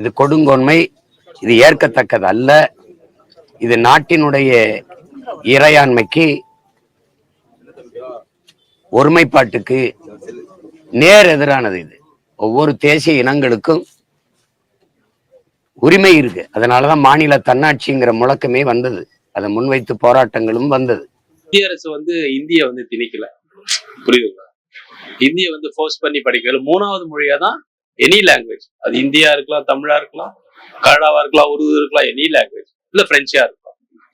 இது கொடுங்கோன்மை இது ஏற்கத்தக்கது அல்ல இது நாட்டினுடைய இறையாண்மைக்கு ஒருமைப்பாட்டுக்கு நேர் எதிரானது இது. ஒவ்வொரு தேசிய இனங்களுக்கும் உரிமை இருக்கு. அதனாலதான் மாநில தன்னாட்சிங்கிற முழக்கமே வந்தது. அதை முன்வைத்து போராட்டங்களும் வந்தது. மத்திய அரசு வந்து இந்திய வந்து திணிக்கல. புரியுதுங்களா? இந்திய வந்து ஃபோர்ஸ் பண்ணி படிக்கல. மூணாவது மொழியா தான் எனி லாங்குவேஜ் அது இந்தியா இருக்கலாம் தமிழா இருக்கலாம் கன்னடாவா இருக்கலாம் உருது இருக்கலாம் எனி லாங்குவேஜ் இல்ல பிரெஞ்சா இருக்கலாம்.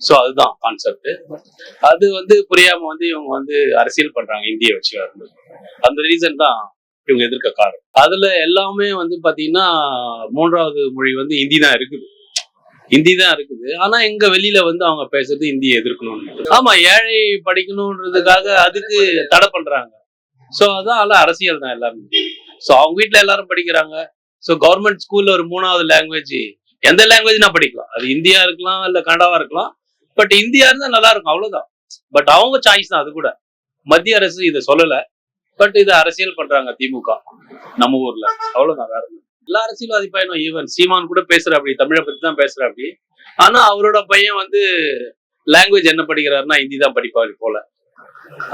ஸோ அதுதான் கான்செப்ட் அது வந்து புரியாம வந்து இவங்க வந்து அரசியல் பண்றாங்க இந்திய வச்சு வரும்போது அந்த ரீசன் தான் இவங்க எதிர்க்க காரணம். அதுல எல்லாமே வந்து பாத்தீங்கன்னா மூன்றாவது மொழி வந்து ஹிந்தி தான் இருக்குது. ஹிந்தி தான் இருக்குது. ஆனா எங்க வெளியில வந்து அவங்க பேசுறது ஹிந்தியை எதிர்க்கணும்னு. ஆமா ஏழை படிக்கணுன்றதுக்காக அதுக்கு தடை பண்றாங்க. சோ அதான் அரசியல் தான் எல்லாமே. சோ அவங்க வீட்ல எல்லாரும் படிக்கிறாங்க. ஸோ கவர்மெண்ட் ஸ்கூல்ல ஒரு மூணாவது லாங்குவேஜ் எந்த லாங்குவேஜ்னா படிக்கலாம். அது இந்தியா இருக்கலாம் இல்ல கனடாவா இருக்கலாம். பட் இந்தியா இருந்தா நல்லா இருக்கும் அவ்வளவுதான். பட் அவங்க சாய்ஸ் தான் அது கூட. மத்திய அரசு இதை சொல்லல. பட் இதை அரசியல் பண்றாங்க திமுக. நம்ம ஊர்ல. அவ்வளவுதான் வேற எல்லா அரசியல்வாதி பையனும் ஈவன் சீமான் கூட பேசுற அப்படி தமிழை பத்தி தான் பேசுற அப்படி. ஆனா அவரோட பையன் வந்து லாங்குவேஜ் என்ன படிக்கிறாருன்னா ஹிந்தி தான் படிப்பாரு போல.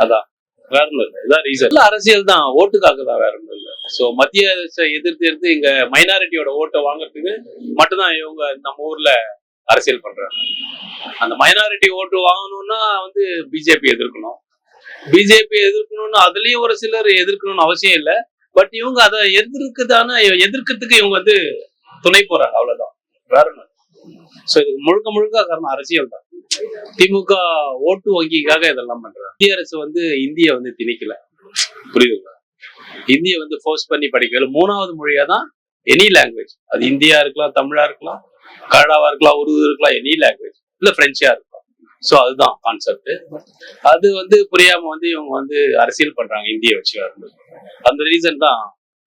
அதான். வேற ஒண்ணும் இல்லை. இதான் ரீசன் அரசியல் தான். ஓட்டுக்காக தான் வேற ஒண்ணும் இல்லை. ஸோ மத்திய அரசை எதிர்த்து இங்க மைனாரிட்டியோட ஓட்டை வாங்குறதுக்கு மட்டும்தான் இவங்க நம்ம ஊர்ல அரசியல் பண்றாங்க. அந்த மைனாரிட்டி ஓட்டு வாங்கணும்னா வந்து பிஜேபி எதிர்க்கணும். பிஜேபி எதிர்க்கணும்னு அதுலயும் ஒரு சிலர் எதிர்க்கணும்னு அவசியம் இல்லை. பட் இவங்க அதை எதிர்க்குதான எதிர்க்கிறதுக்கு இவங்க வந்து துணை போறாங்க. அவ்வளவுதான். வேற ஒண்ணும் ஸோ இதுக்கு முழுக்க முழுக்க காரணம் அரசியல் தான். திமுக ஓட்டு வங்கிக்காக இதெல்லாம் பண்றாங்க. இந்திய அரசு வந்து இந்திய வந்து திணிக்கல. புரியுதுங்களா? இந்திய வந்து ஃபோர்ஸ் பண்ணி படிக்கல. மூணாவது மொழியா தான் எனி லாங்குவேஜ் அது இந்தியா இருக்கலாம் தமிழா இருக்கலாம் கனடாவா இருக்கலாம் உருது இருக்கலாம் எனி லாங்குவேஜ் இல்ல பிரெஞ்சா இருக்கலாம். ஸோ அதுதான் கான்செப்ட் அது வந்து புரியாம வந்து இவங்க வந்து அரசியல் பண்றாங்க இந்திய வச்சு அந்த ரீசன் தான்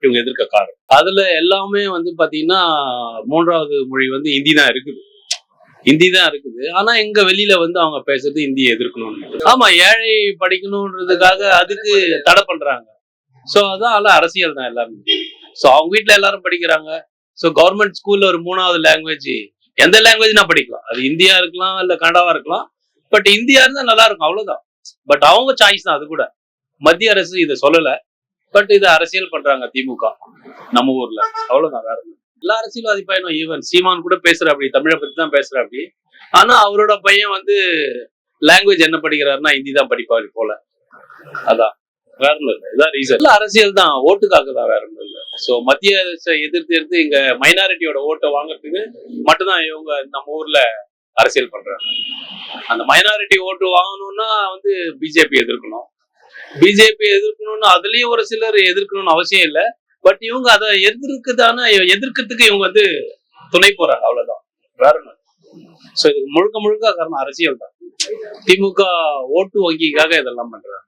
இவங்க எதிர்க்க காரணம். அதுல எல்லாமே வந்து பாத்தீங்கன்னா மூன்றாவது மொழி வந்து ஹிந்தி தான் இருக்குது. ஹிந்தி தான் இருக்குது. ஆனா எங்க வெளியில வந்து அவங்க பேசுறது ஹிந்தியை எதிர்க்கணும்னு ஆமா ஏழை படிக்கணுன்றதுக்காக அதுக்கு தடை பண்றாங்க. சோ அதான் எல்லாம் அரசியல் தான் எல்லாருமே. சோ அவங்க வீட்டுல எல்லாரும் படிக்கிறாங்க. சோ கவர்மெண்ட் ஸ்கூல்ல ஒரு மூணாவது லாங்குவேஜ் எந்த லாங்குவேஜ்னா படிக்கலாம். அது இந்தியா இருக்கலாம் இல்ல கனடாவா இருக்கலாம். பட் இந்தியா இருந்தா நல்லா இருக்கும் அவ்வளவுதான். பட் அவங்க சாய்ஸ் தான் அது கூட. மத்திய அரசு இதை சொல்லல. பட் இதை அரசியல் பண்றாங்க திமுக. நம்ம ஊர்ல. அவ்வளவுதான் வேற எல்லா அரசியல்வாதி பையனும் ஈவன் சீமான் கூட பேசுற அப்படி தமிழை பத்தி தான் பேசுற அப்படி ஆனா அவரோட பையன் வந்து லாங்குவேஜ் என்ன படிக்கிறாருன்னா ஹிந்தி தான் படிப்பாரு போல. அதான். வேற ஒண்ணும் இல்லை. இதான் ரீசன் அரசியல் தான். ஓட்டுக்காக தான் வேற ஒண்ணும் இல்லை. ஸோ மத்திய அரசை எதிர்த்து எடுத்து இங்க மைனாரிட்டியோட ஓட்டை வாங்குறதுக்கு மட்டும்தான் இவங்க நம்ம ஊர்ல அரசியல் பண்றாங்க. அந்த மைனாரிட்டி ஓட்டு வாங்கணும்னா வந்து பிஜேபி எதிர்க்கணும். பிஜேபி எதிர்க்கணும்னு அதுலயும் ஒரு சிலர் எதிர்க்கணும்னு அவசியம் இல்லை. பட் இவங்க அதை எதிர்க்குதான எதிர்க்கிறதுக்கு இவங்க வந்து துணை போறாங்க அவ்வளவுதான். வேற ஒண்ணும் ஸோ இது முழுக்க முழுக்க காரணம் அரசியல் தான் திமுக ஓட்டு வங்கிக்காக இதெல்லாம் பண்றாங்க.